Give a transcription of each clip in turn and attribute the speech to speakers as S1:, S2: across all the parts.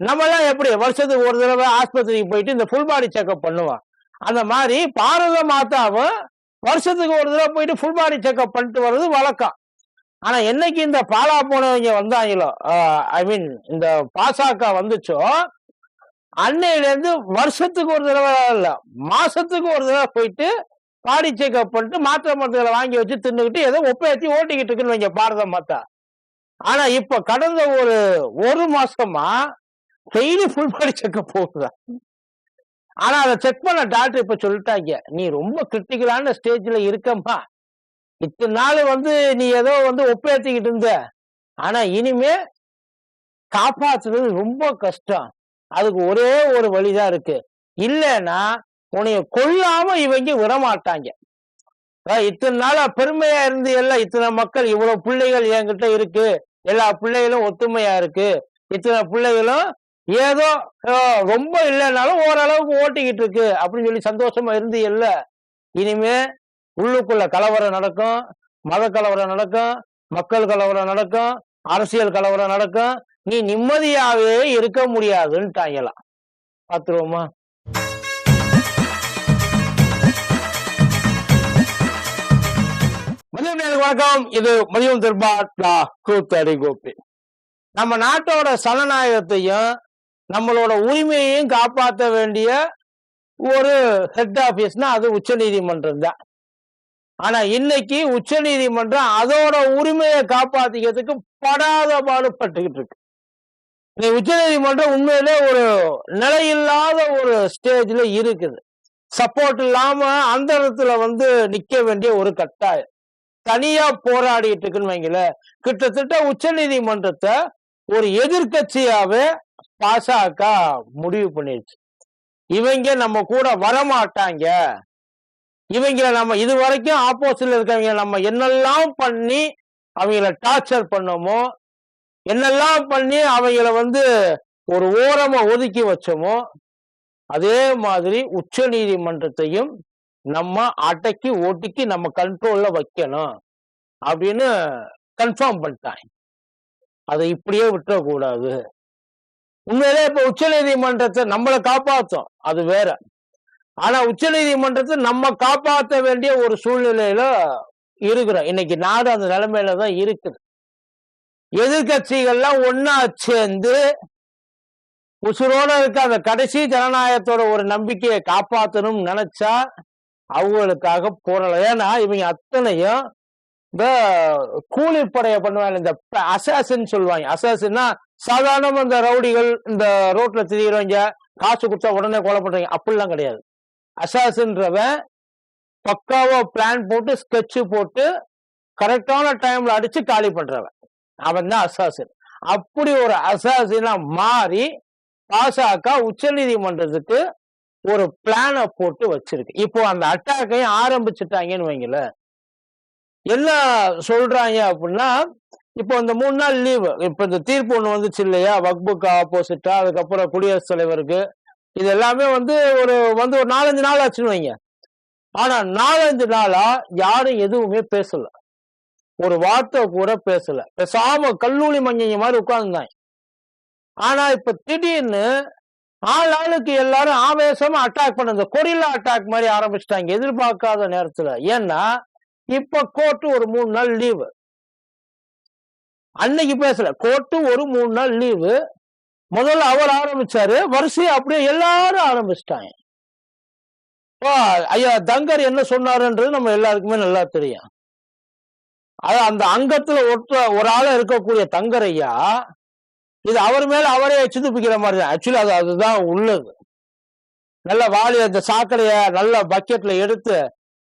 S1: நம்மளாம் எப்படி வருஷத்துக்கு ஒரு தடவை ஆஸ்பத்திரிக்கு போயிட்டு இந்த ஃபுல் பாடி செக்அப் பண்ணுவோம். அந்த மாதிரி பாரத மாதாவும் வருஷத்துக்கு ஒரு தடவை போயிட்டு ஃபுல் பாடி செக்அப் பண்ணிட்டு வர்றது வழக்கம். ஆனா என்னைக்கு இந்த பாலா போனவங்க வந்தாங்களோ ஐ மீன் இந்த பாசாக்கா வந்துச்சோ அன்னையில இருந்து வருஷத்துக்கு ஒரு தடவை இல்ல மாசத்துக்கு ஒரு தடவை போயிட்டு பாடி செக்அப் பண்ணிட்டு மாத்திரை மருந்துகளை வாங்கி வச்சு தின்னுக்கிட்டு ஏதோ ஒப்பேத்தி ஓட்டிக்கிட்டு இருக்குன்னு வைங்க பாரத மாதா. ஆனா இப்ப கடந்த ஒரு ஒரு மாசமா டெய்லி ஃபுல் பாடி செக்அப் போகுதா? ஆனா அதை செக் பண்ண டாக்டர் இப்ப சொல்லிட்டாங்க நீ ரொம்ப கிரிட்டிக்கலான ஸ்டேஜ்ல இருக்கம்மா இத்தனை நாள் வந்து நீ ஏதோ வந்து ஒப்பேத்திக்கிட்டு இருந்த. ஆனா இனிமே காப்பாத்துறது ரொம்ப கஷ்டம். அதுக்கு ஒரே ஒரு வழிதான் இருக்கு. இல்லைன்னா உன்னைய கொல்லாம இவங்க விடமாட்டாங்க. இத்தனை நாளா பெருமையா இருந்து எல்லாம் இத்தனை மக்கள் இவ்வளவு பிள்ளைகள் என்கிட்ட இருக்கு. எல்லா பிள்ளைகளும் ஒத்துமையா இருக்கு. இத்தனை பிள்ளைகளும் ஏதோ ரொம்ப இல்லைனாலும் ஓரளவுக்கு ஓட்டிக்கிட்டு இருக்கு அப்படின்னு சொல்லி சந்தோஷமா இருந்து இல்லை. இனிமே உள்ளுக்குள்ள கலவரம் நடக்கும் மத கலவரம் நடக்கும் மக்கள் கலவரம் நடக்கும் அரசியல் கலவரம் நடக்கும். நீ நிம்மதியாவே இருக்க முடியாதுன்ட்டாங்களாம் பார்த்துருவோமா மதியம் வணக்கம். இது மதியம் திருபாட்லா கூத்தடி கோப்பி நம்ம நாட்டோட சனநாயகத்தையும் நம்மளோட உரிமையையும் காப்பாற்ற வேண்டிய ஒரு ஹெட் ஆஃபீஸ்னா அது உச்ச நீதிமன்றம் தான். ஆனா இன்னைக்கு உச்ச நீதிமன்றம் அதோட உரிமையை காப்பாத்திக்கிறதுக்கு படாத பாடுபட்டுக்கிட்டு இருக்கு. இன்னைக்கு உச்ச நீதிமன்றம் உண்மையிலே ஒரு நிலையில்லாத ஒரு ஸ்டேஜ்ல இருக்குது. சப்போர்ட் இல்லாம அந்த இடத்துல வந்து நிக்க வேண்டிய ஒரு கட்டாயம். தனியா போராடிட்டு இருக்குன்னு வைங்களேன். கிட்டத்தட்ட உச்ச நீதிமன்றத்தை ஒரு எதிர்கட்சியாவே பாசக முடிவு பண்ணிருச்சு. இவங்க நம்ம கூட வரமாட்டாங்க. இவங்களை நம்ம இது வரைக்கும் ஆப்போசிட்ல இருக்கவங்க நம்ம என்னெல்லாம் பண்ணி அவங்கள டார்ச்சர் பண்ணோமோ என்னெல்லாம் பண்ணி அவங்கள வந்து ஒரு ஓரமா ஒதுக்கி வச்சோமோ அதே மாதிரி உச்ச நீதிமன்றத்தையும் நம்ம அடக்கி ஒடுக்கி நம்ம கண்ட்ரோல்ல வைக்கணும் அப்படின்னு கன்ஃபார்ம் பண்ணிட்டாங்க. அதை இப்படியே விட்டுறக்கூடாது. உண்மையிலே இப்ப உச்ச நீதிமன்றத்தை நம்மளை காப்பாற்றும் அது வேற. ஆனா உச்ச நீதிமன்றத்தை நம்ம காப்பாற்ற வேண்டிய ஒரு சூழ்நிலையில இருக்கிறோம். இன்னைக்கு நாடு அந்த நிலைமையில தான் இருக்குது. எதிர்கட்சிகள்லாம் ஒன்னா சேர்ந்து உசுரோட இருக்க அந்த கடைசி ஜனநாயகத்தோட ஒரு நம்பிக்கையை காப்பாற்றணும்னு நினைச்சா அவங்களுக்காக போராடலாம். ஏன்னா இவங்க அத்தனையும் இந்த கூலிப்படையை பண்ணுவாங்க. இந்த அசாசின்னு சொல்லுவாங்க. அசாசின்னா சாதாரணமாக இந்த ரவுடிகள் இந்த ரோட்ல திரியிறவங்க காசு கொடுத்தா உடனே கொலை பண்றீங்க. அப்படிலாம் கிடையாது. அசாசின்றவன் பக்காவா பிளான் போட்டு ஸ்கெட்சு போட்டு கரெக்டான டைம்ல அடிச்சு காலி பண்றவன். அவன் தான் அசாசின் அப்படி ஒரு அசாசினா மாறி பாசக உச்ச நீதிமன்றத்துக்கு ஒரு பிளானை போட்டு வச்சிருக்கு. இப்போ அந்த அட்டாக்கையும் ஆரம்பிச்சுட்டாங்கன்னு வைங்களேன். என்ன சொல்றாங்க அப்படின்னா இப்போ இந்த மூணு நாள் லீவு இப்போ இந்த தீர்ப்பு ஒன்று வந்துச்சு இல்லையா? வக்புக்கு ஆப்போசிட்டா அதுக்கப்புறம் குடியரசுத் தலைவருக்கு. இது எல்லாமே வந்து ஒரு வந்து ஒரு நாலஞ்சு நாள் ஆச்சுன்னு வைங்க. ஆனா நாலஞ்சு நாளா யாரும் எதுவுமே பேசல. ஒரு வார்த்தை கூட பேசல. பேசாம கல்லூரி மஞ்சங்க மாதிரி உட்கார்ந்துருந்தாங்க ஆனா இப்ப திடீர்னு ஆள் ஆளுக்கு எல்லாரும் ஆவேசமா அட்டாக் பண்ண இந்த கொரில்லா அட்டாக் மாதிரி ஆரம்பிச்சிட்டாங்க. எதிர்பார்க்காத நேரத்துல. ஏன்னா இப்ப கோர்ட்டு ஒரு மூணு நாள் லீவு அன்னைக்கு பேசல. கோர்ட்டு ஒரு மூணு நாள் லீவு. முதல்ல அவர் ஆரம்பிச்சாரு. வரிசையை அப்படியே எல்லாரும் ஆரம்பிச்சிட்டாங்க. ஐயா தங்கர் என்ன சொன்னாருன்றது நம்ம எல்லாருக்குமே நல்லா தெரியும். அது அந்த அங்கத்துல ஒற்ற ஒரு ஆளா இருக்கக்கூடிய தங்கர் ஐயா இது அவர் மேல அவரே சிதுப்பிக்கிற மாதிரி தான். ஆக்சுவலி அது அதுதான் உள்ளது. நல்ல வாளி அந்த சாக்கடைய நல்ல பக்கெட்ல எடுத்து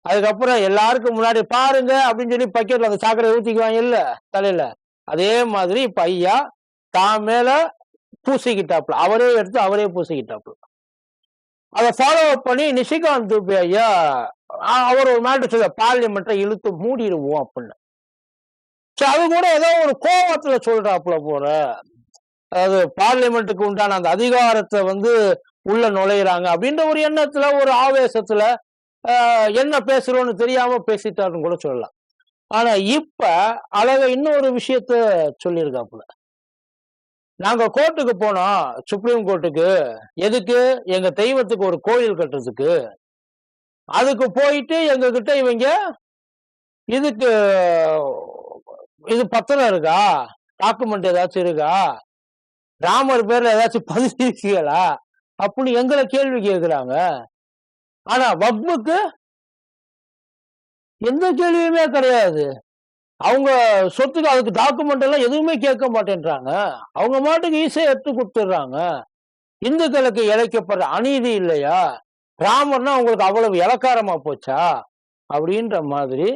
S1: அதுக்கப்புறம் எல்லாருக்கும் முன்னாடி பாருங்க அப்படின்னு சொல்லி பக்கெட்ல அந்த சாக்கடையை ஊத்திக்குவாங்க இல்ல தலையில. அதே மாதிரி இப்ப ஐயா தான் மேல பூசிக்கிட்டாப்புல. அவரே எடுத்து அவரே பூசிக்கிட்டாப்புல. அதை ஃபாலோ அப் பண்ணி நிஷிகாந்த் ஐயா அவர் ஒரு மேட்டர் சொல்ல பார்லிமெண்ட்டை இழுத்து மூடிடுவோம் அப்படின்னு. சோ அது கூட ஏதோ ஒரு கோவத்துல சொல்றாப்புல போற அதாவது பார்லிமெண்ட்டுக்கு உண்டான அந்த அதிகாரத்தை வந்து உள்ள நுழையிறாங்க அப்படின்ற ஒரு எண்ணத்துல ஒரு ஆவேசத்துல என்ன பேசுறோம்னு தெரியாம பேசிட்டாருன்னு கூட சொல்லலாம். ஆனா இப்ப அழக இன்னொரு விஷயத்த சொல்லியிருக்காப்புல. நாங்க கோர்ட்டுக்கு போனோம் சுப்ரீம் கோர்ட்டுக்கு எதுக்கு? எங்க தெய்வத்துக்கு ஒரு கோயில் கட்டுறதுக்கு. அதுக்கு போயிட்டு எங்க கிட்ட இவங்க இதுக்கு இது பத்திரம் இருக்கா? டாக்குமெண்ட் ஏதாச்சும் இருக்கா? ராமர் பேர்ல ஏதாச்சும் பதிச்சிருக்கீங்களா அப்படின்னு எங்களை கேள்வி கேட்கிறாங்க. ஆனா வக்முக்கு எந்த கேள்வியுமே கிடையாது. அவங்க சொத்துக்கு அதுக்கு டாக்குமெண்ட் எல்லாம் எதுவுமே கேட்க மாட்டேன்றாங்க. அவங்க மாட்டுக்கு ஈஸியாக எடுத்து கொடுத்துட்றாங்க. இந்துக்களுக்கு இழைக்கப்படுற அநீதி இல்லையா? ராமர்னா அவங்களுக்கு அவ்வளவு இலக்காரமா போச்சா? அப்படின்ற மாதிரி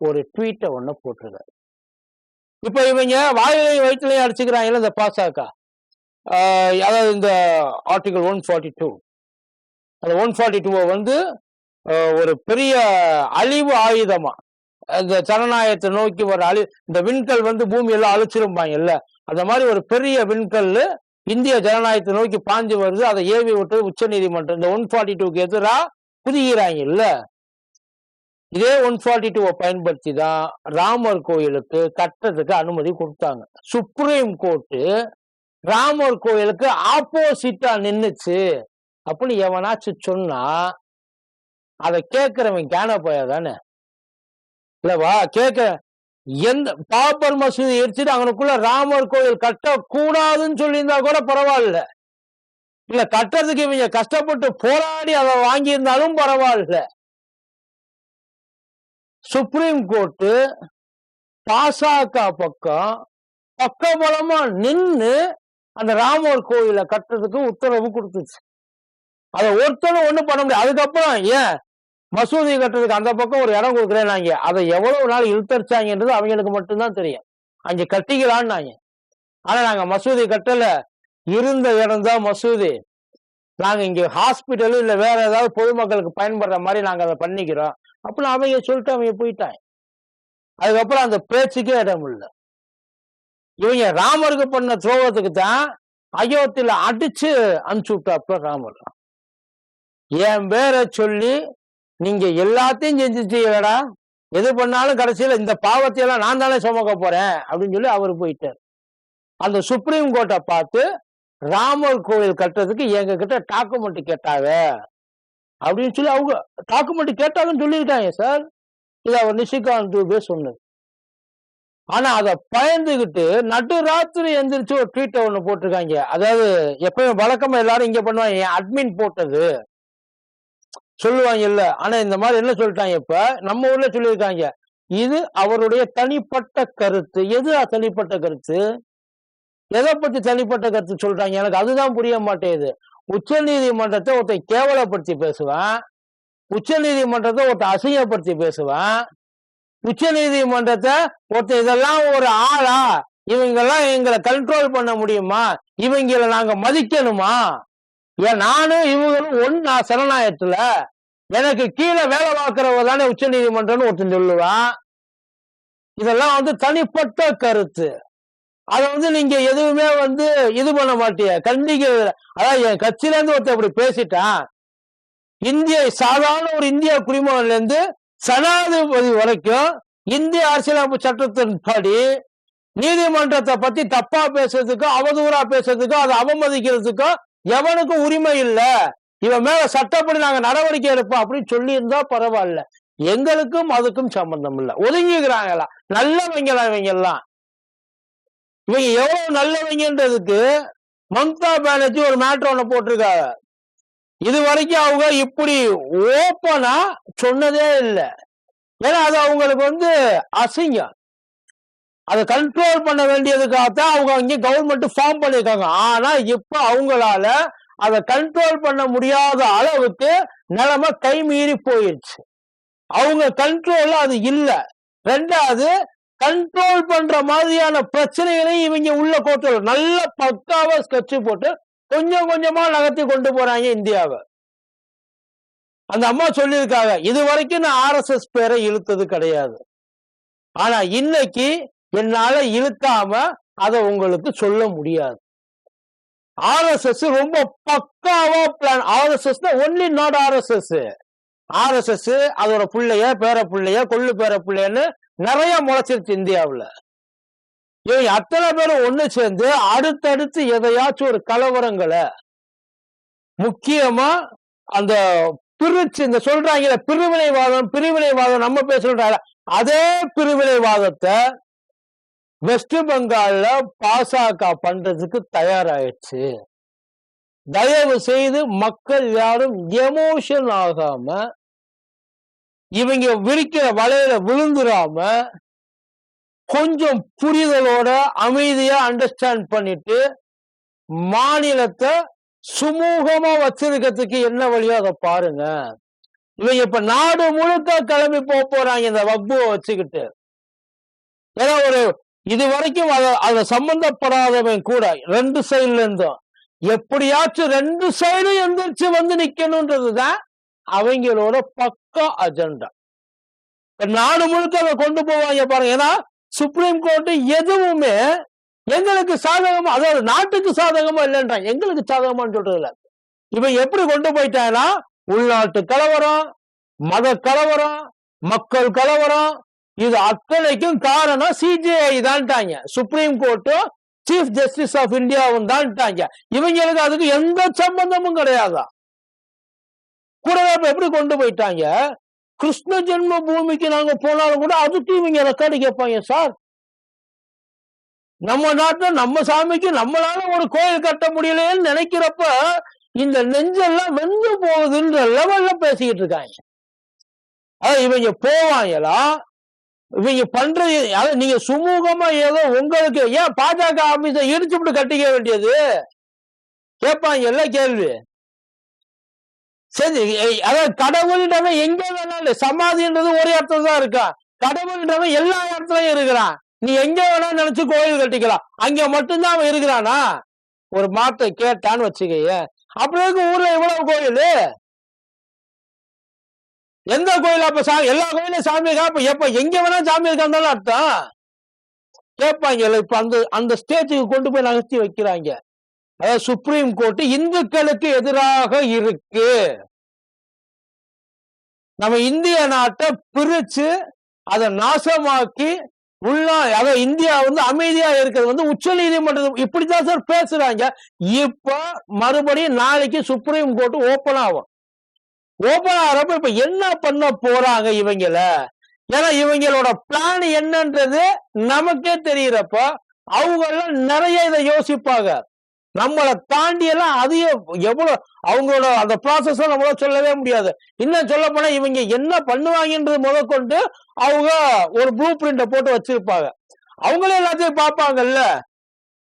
S1: ஒரு ட்வீட்டை ஒன்று போட்டிருக்காரு. இப்ப இவங்க வாயிலையும் வயிற்றுலையும் அடிச்சுக்கிறாங்கல்ல இந்த பாசாக்கா அதாவது இந்த ஆர்டிகல் ஒன் ஃபார்ட்டி டூ அந்த ஒன் ஃபார்ட்டி டூவை வந்து ஒரு பெரிய அழிவு ஆயுதமா? இந்த ஜனநாயகத்தை நோக்கி வர அழி இந்த விண்கல் வந்து பூமியெல்லாம் அழிச்சிருப்பாங்கல்ல அந்த மாதிரி ஒரு பெரிய விண்கல் இந்திய ஜனநாயகத்தை நோக்கி பாஞ்சு வருது. அதை ஏவி விட்டது உச்ச நீதிமன்றம். இந்த ஒன் ஃபார்ட்டி டூக்கு எதிராக குதிக்கிறாங்க இல்ல இதே ஒன் ஃபார்ட்டி டூவை பயன்படுத்தி தான் ராமர் கோயிலுக்கு கட்டுறதுக்கு அனுமதி கொடுத்தாங்க. சுப்ரீம் கோர்ட்டு ராமர் கோயிலுக்கு ஆப்போசிட்டா நின்னுச்சு. அப்படின்னு எவனாச்சும் சொன்னா அதை கேட்கிறவன் கேன போயா தானே இல்லவா கேட்க எந்த பாப்பர் மசூதி எரிச்சுட்டு அவனுக்குள்ள ராமர் கோயில் கட்டக்கூடாதுன்னு சொல்லியிருந்தா கூட பரவாயில்ல. இல்ல கட்டுறதுக்கு இவங்க கஷ்டப்பட்டு போராடி அதை வாங்கியிருந்தாலும் பரவாயில்ல. சுப்ரீம் கோர்ட்டு பாசக பக்கம் பக்கபலமா நின்று அந்த ராமர் கோயிலை கட்டுறதுக்கு உத்தரவு கொடுத்துச்சு. அதை ஒருத்தனும் ஒண்ணும் பண்ண முடியாது. அதுக்கப்புறம் ஏன் மசூதி கட்டுறதுக்கு அந்த பக்கம் ஒரு இடம் கொடுக்குறேன்னாங்க. அதை எவ்வளவு நாள் இழுத்தரிச்சாங்கன்றது அவங்களுக்கு மட்டும்தான் தெரியும். அங்க கட்டிக்கலான்னாங்க. ஆனா நாங்க மசூதி கட்டல. இருந்த இடம் தான் மசூதி. நாங்க இங்க ஹாஸ்பிட்டலு இல்ல வேற ஏதாவது பொதுமக்களுக்கு பயன்படுற மாதிரி நாங்க அதை பண்ணிக்கிறோம். அப்படின்னு அவங்க சொல்லிட்டு அவங்க போயிட்டாங்க. அதுக்கப்புறம் அந்த பேச்சுக்கே இடம் இல்லை. இவங்க ராமருக்கு பண்ண துரோகத்துக்கு தான் அயோத்தியில அடிச்சு அனுப்பிச்சு விட்டாப்ப ராமர். என் பேரை சொல்லி நீங்க எல்லாத்தையும் செஞ்சுட்டீங்களடா. எது பண்ணாலும் கடைசியில் இந்த பாவத்தையெல்லாம் நான் தானே சுமக்க போறேன் அப்படின்னு சொல்லி அவர் போயிட்டார். அந்த சுப்ரீம் கோர்ட்டை பார்த்து ராமர் கோவில் கட்டுறதுக்கு எங்க கிட்ட டாக்குமெண்ட் கேட்டாங்க அப்படின்னு சொல்லி அவங்க டாக்குமெண்ட் கேட்டாங்கன்னு சொல்லிட்டாங்க சார் இது அவர் நிஷிகாந்த் தூபே சொன்னது ஆனா அதை பயந்துகிட்டு நடு ராத்திரி எந்திரிச்சு ஒரு ட்வீட்டை ஒன்று போட்டிருக்காங்க. அதாவது எப்பயும் வழக்கமா எல்லாரும் இங்க பண்ணுவாங்க என் அட்மின் போட்டது? சொல்லுவாங்க இல்ல ஆனா இந்த மாதிரி என்ன சொல்லிட்டாங்க இப்ப? நம்ம ஊர்ல சொல்லியிருக்காங்க. இது அவருடைய தனிப்பட்ட கருத்து. எது தனிப்பட்ட கருத்து? எதை பத்தி தனிப்பட்ட கருத்து சொல்றாங்க? எனக்கு அதுதான் புரிய மாட்டேங்குது. உச்ச நீதிமன்றத்தை ஒருத்தன் கேவலப்படுத்தி பேசுவான். உச்ச நீதிமன்றத்தை ஒருத்தன் அசிங்கப்படுத்தி பேசுவான். உச்ச நீதிமன்றத்தை ஒருத்தன் இதெல்லாம் ஒரு ஆளா? இவங்கெல்லாம் எங்களை கண்ட்ரோல் பண்ண முடியுமா? இவங்களை நாங்க மதிக்கணுமா? ஏன் நானும் இவங்களும் ஒன்னா சரணாயத்துல எனக்கு கீழே வேலை பார்க்கிறவங்க தானே உச்ச நீதிமன்றம்னு ஒருத்தன் சொல்லுவான். இதெல்லாம் வந்து தனிப்பட்ட கருத்து. அதை வந்து நீங்க எதுவுமே வந்து இது பண்ண மாட்டீங்க கண்டிக்க அதான் என் கட்சியில இருந்து ஒருத்தன் இப்படி பேசிட்டான். இந்திய சாதாரண ஒரு இந்திய குடிமகன்ல இருந்து சனாதிபதி வரைக்கும் இந்திய அரசியலமைப்பு சட்டத்தின்படி நீதிமன்றத்தை பத்தி தப்பா பேசுறதுக்கோ அவதூறா பேசுறதுக்கோ அதை அவமதிக்கிறதுக்கோ எவனுக்கும் உரிமை இல்லை. இவன் மேல சட்டப்படி நாங்க நடவடிக்கை எடுப்போம் அப்படின்னு சொல்லி இருந்தா பரவாயில்ல. எங்களுக்கும் அதுக்கும் சம்பந்தம் இல்ல. ஒதுங்கிக்கிறாங்களா நல்லவங்களா இவங்க எல்லாம் இவங்க எவ்வளவு நல்லவங்கன்றதுக்கு மம்தா பானர்ஜி ஒரு மேட்ரு ஒண்ணு போட்டிருக்காங்க இது வரைக்கும் அவங்க இப்படி ஓப்பனா சொன்னதே இல்லை. ஏன்னா அது அவங்களுக்கு வந்து அசிங்கம். அதை கண்ட்ரோல் பண்ண வேண்டியதுக்காகத்தான் அவங்க அங்கே கவர்மெண்ட் ஃபார்ம் பண்ணியிருக்காங்க. ஆனா இப்ப அவங்களால அதை கண்ட்ரோல் பண்ண முடியாத அளவுக்கு நிலைமை கை மீறி போயிடுச்சு அவங்க கண்ட்ரோல்ல அது இல்லை. ரெண்டாவது கண்ட்ரோல் பண்ற மாதிரியான பிரச்சனைகளையும் இவங்க உள்ள கோட்டு நல்ல பக்காவா ஸ்கெட்சு போட்டு கொஞ்சம் கொஞ்சமா நகர்த்தி கொண்டு போறாங்க இந்தியாவை. அந்த அம்மா சொல்லியிருக்காங்க இது வரைக்கும் நான் ஆர்எஸ்எஸ் பேரை இழுத்தது கிடையாது. ஆனா இன்னைக்கு என்னால இழுக்காம அதை உங்களுக்கு சொல்ல முடியாது. ஆர்எஸ்எஸ் ரொம்ப பக்காவா plan RSS only not RSS RSS அதோட பிள்ளைய பேர பிள்ளைய கொள்ளு பேர பிள்ளைன்னு நிறைய முளைச்சிருச்சு இந்தியாவுல. இவங்க அத்தனை பேரும் ஒண்ணு சேர்ந்து அடுத்தடுத்து எதையாச்சும் ஒரு கலவரங்களை முக்கியமா அந்த பிரிச்சு இந்த சொல்றாங்கல்ல பிரிவினைவாதம் பிரிவினைவாதம் நம்ம பேசுறோம் அதே பிரிவினைவாதத்தை வெஸ்ட் பெங்கால்ல பாசக பண்றதுக்கு தயாராயிடுச்சு. தயவு செய்து மக்கள் யாரும் எமோஷன் ஆகாம இவங்க விரிக்கிற வலையில விழுந்துராம கொஞ்சம் புரிதலோட அமைதியா அண்டர்ஸ்டாண்ட் பண்ணிட்டு மாநிலத்தை சுமூகமா வச்சிருக்கிறதுக்கு என்ன வழியோ அதை பாருங்க. இவங்க இப்ப நாடு முழுக்க கிளம்பி போக போறாங்க இந்த வக்புவை வச்சுக்கிட்டு. ஏன்னா ஒரு இது வரைக்கும் அத அத சம்பந்தப்படாதவன் கூட ரெண்டு சைடுல இருந்தும் எப்படியாச்சும் ரெண்டு சைடும் எந்திரிச்சு வந்து நிக்கணும்ன்றதுதான் அவங்களோட பக்கா அஜெண்டா நாடு முழுக்க அதை கொண்டு போவாங்க பாருங்க. ஏன்னா சுப்ரீம் கோர்ட் எதுவுமே எங்களுக்கு சாதகமா அதாவது நாட்டுக்கு சாதகமா இல்லைன்றான் எங்களுக்கு சாதகமான்னு சொல்றது இவன் எப்படி கொண்டு போயிட்டாங்கன்னா உள்நாட்டு கலவரம் மத கலவரம் மக்கள் கலவரம் இது அத்தனைக்கும் காரணம் சிஜிஐ தான்ட்டாங்க. சுப்ரீம் கோர்ட்டும் சீஃப் ஜஸ்டிஸ் ஆஃப் இந்தியாவும் தான்ட்டாங்க. இவங்களுக்கு அதுக்கு எந்த சம்பந்தமும் கிடையாதா? கூடவே எப்படி கொண்டு போயிட்டாங்க? கிருஷ்ண ஜென்ம பூமிக்கு நாங்க போனாலும் கூட அதுக்கு இவங்க ரெக்கார்டு கேட்பாங்க சார் நம்ம நாட்டுல நம்ம சாமிக்கு நம்மளால ஒரு கோயில் கட்ட முடியலன்னு நினைக்கிறப்ப இந்த நெஞ்செல்லாம் வெந்து போகுதுன்ற லெவல்ல பேசிக்கிட்டு இருக்காங்க. அதான் இவங்க போவாங்களா? இவங்க பண்றது அதாவது நீங்க சுமூகமா ஏதோ உங்களுக்கு ஏன் பாஜக ஆபீஸ இடிச்சுட்டு கட்டிக்க வேண்டியது? கேட்பாங்க எல்லாம் கேள்வி. சரி எ- அதாவது கடவுள்ன்றவன் எங்க வேணாலும் சமாதின்றது ஒரு இடத்துல தான் இருக்கா? கடவுள்ன்றவன் எல்லா இடத்துலயும் இருக்கிறான். நீ எங்க வேணாலும் நினைச்சு கோயில் கட்டிக்கலாம். அங்க மட்டும்தான் அவன் இருக்கிறானா? ஒரு மாட்டை கேட்டான்னு வச்சுக்கயே. அப்புறம் எதுக்கு ஊர்ல இவ்வளவு கோயில்? எந்த கோயில் அப்ப சாமி? எல்லா கோயிலும் சாமி இருக்கா? அப்ப எப்ப எங்க வேணா சாமி இருக்கான்னு அர்த்தம். கேட்பாங்க இப்ப அந்த அந்த ஸ்டேஜுக்கு கொண்டு போய் நகர்த்தி வைக்கிறாங்க. அதாவது சுப்ரீம் கோர்ட் இந்துக்களுக்கு எதிராக இருக்கு. நம்ம இந்திய நாட்டை பிரிச்சு அதை நாசமாக்கி உள்ள அதாவது இந்தியா வந்து அமைதியா இருக்கிறது வந்து உச்ச நீதிமன்றம் இப்படித்தான் சார் பேசுறாங்க. இப்ப மறுபடியும் நாளைக்கு சுப்ரீம் கோர்ட் ஓபன் ஆகும். ஓபன் ஆகிறப்ப இப்ப என்ன பண்ண போறாங்க இவங்கள? ஏன்னா இவங்களோட பிளான் என்னன்றது நமக்கே தெரியறப்ப அவங்க எல்லாம் நிறைய இதை யோசிப்பாங்க. நம்மளை தாண்டி எல்லாம் அதிக எவ்வளவு அவங்களோட அந்த ப்ராசஸ் நம்மளால சொல்லவே முடியாது. இன்னும் சொல்ல போனா இவங்க என்ன பண்ணுவாங்கன்றது முதற்கொண்டு அவங்க ஒரு ப்ளூ பிரிண்ட போட்டு வச்சிருப்பாங்க. அவங்களே எல்லாத்தையும் பார்ப்பாங்கல்ல?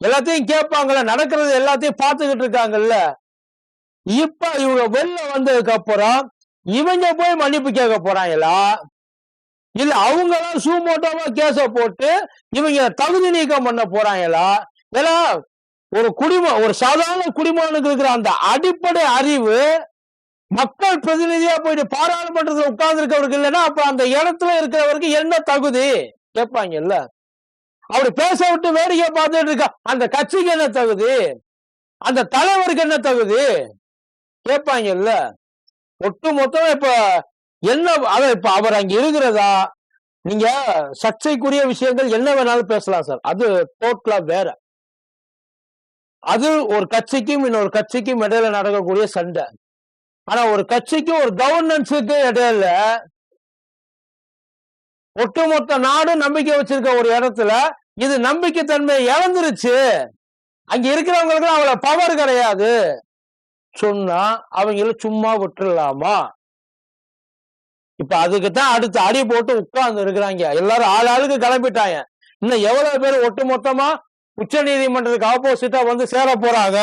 S1: எல்லாத்தையும் கேட்பாங்கல்ல? நடக்கிறது எல்லாத்தையும் பார்த்துக்கிட்டு இருக்காங்கல்ல? இப்ப இவங்க வெளில வந்ததுக்கு அப்புறம் இவங்க போய் மன்னிப்பு கேட்க போறாங்களா? இல்ல அவங்க எல்லாம் சூமோட்டோவா கேச போட்டு இவங்க தகுதி நீக்கம் பண்ண போறாங்களா? ஏன்னா ஒரு குடிம ஒரு சாதாரண குடிமகனுக்கு இருக்கிற அந்த அடிப்படை அறிவு மக்கள் பிரதிநிதியா போயிட்டு பாராளுமன்றத்துல உட்கார்ந்து இருக்கவருக்கு இல்லைன்னா அப்ப அந்த இடத்துல இருக்கிறவருக்கு என்ன தகுதி? கேட்பாங்கல்ல. அப்படி பேச விட்டு வேடிக்கை பார்த்துட்டு இருக்க அந்த கட்சிக்கு என்ன தகுதி? அந்த தலைவருக்கு என்ன தகுதி? கேட்பாங்கல்ல ஒட்டு மொத்தம் இப்ப என்ன அத இப்ப அவர் அங்க இருக்கிறதா? நீங்க சர்ச்சைக்குரிய விஷயங்கள் என்ன வேணாலும் பேசலாம் சார். அது டோட்டலா வேற. அது ஒரு கட்சிக்கும் இன்னொரு கட்சிக்கும் இடையில நடக்கக்கூடிய சண்டை. ஆனா ஒரு கட்சிக்கும் ஒரு கவர்னன்ஸுக்கு இடையில ஒட்டுமொத்த நாடு நம்பிக்கை வச்சிருக்க ஒரு இடத்துல இது நம்பிக்கை தன்மை இழந்துருச்சு. அங்க இருக்கிறவங்களுக்கு அவ்வளவு பவர் கிடையாது. சொன்னா அவங்கள சும்மா விட்டுறலாமா? இப்ப அதுக்கு தான் அடுத்து அடி போட்டு உட்கார்ந்து இருக்கிறாங்க. எல்லாரும் ஆள் ஆளுக்கு கிளம்பிட்டாங்க. இன்னும் எவ்வளவு பேர் ஒட்டு மொத்தமா உச்ச நீதிமன்றத்துக்கு ஆப்போசிட்டா வந்து சேர போறாங்க?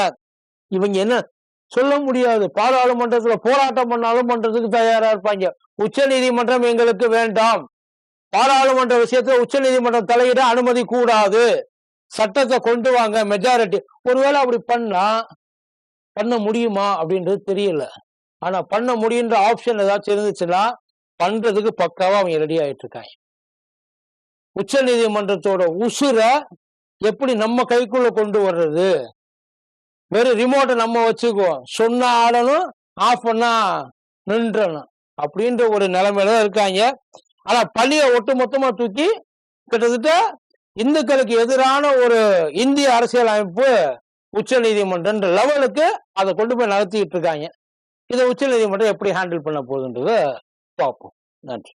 S1: இவங்க என்ன சொல்ல முடியாது. பாராளுமன்றத்துல போராட்டம் பண்ணாலும் பண்றதுக்கு தயாரா இருப்பாங்க. உச்ச நீதிமன்றம் எங்களுக்கு வேண்டாம். பாராளுமன்ற விஷயத்துல உச்ச நீதிமன்றம் தலையிட அனுமதி கூடாது. சட்டத்தை கொண்டு வாங்க மெஜாரிட்டி ஒருவேளை அப்படி பண்ணா பண்ண முடியுமா அப்படின்றது தெரியல. ஆனா பண்ண முடியுன்ற ஆப்ஷன் ஏதாச்சும் இருந்துச்சுன்னா பண்றதுக்கு பக்காவா அவங்க ரெடி ஆயிட்டு இருக்காங்க உச்ச நீதிமன்றத்தோட உசுரை எப்படி நம்ம கைக்குள்ள கொண்டு வர்றது? வெறும் ரிமோட்டை நம்ம வச்சுக்குவோம். சொன்னா ஆடணும் ஆஃப் பண்ணா நின்றணும் அப்படின்ற ஒரு நிலைமையில தான் இருக்காங்க. ஆனா பள்ளியை ஒட்டு மொத்தமா தூக்கி கிட்டத்தட்ட இந்துக்களுக்கு எதிரான ஒரு இந்திய அரசியல் அமைப்பு உச்ச நீதிமன்ற லெவலுக்கு அதை கொண்டு போய் நடத்திட்டு இருக்காங்க. இதை உச்ச நீதிமன்றம் எப்படி ஹேண்டில் பண்ண போகுதுன்றத பார்ப்போம். நன்றி.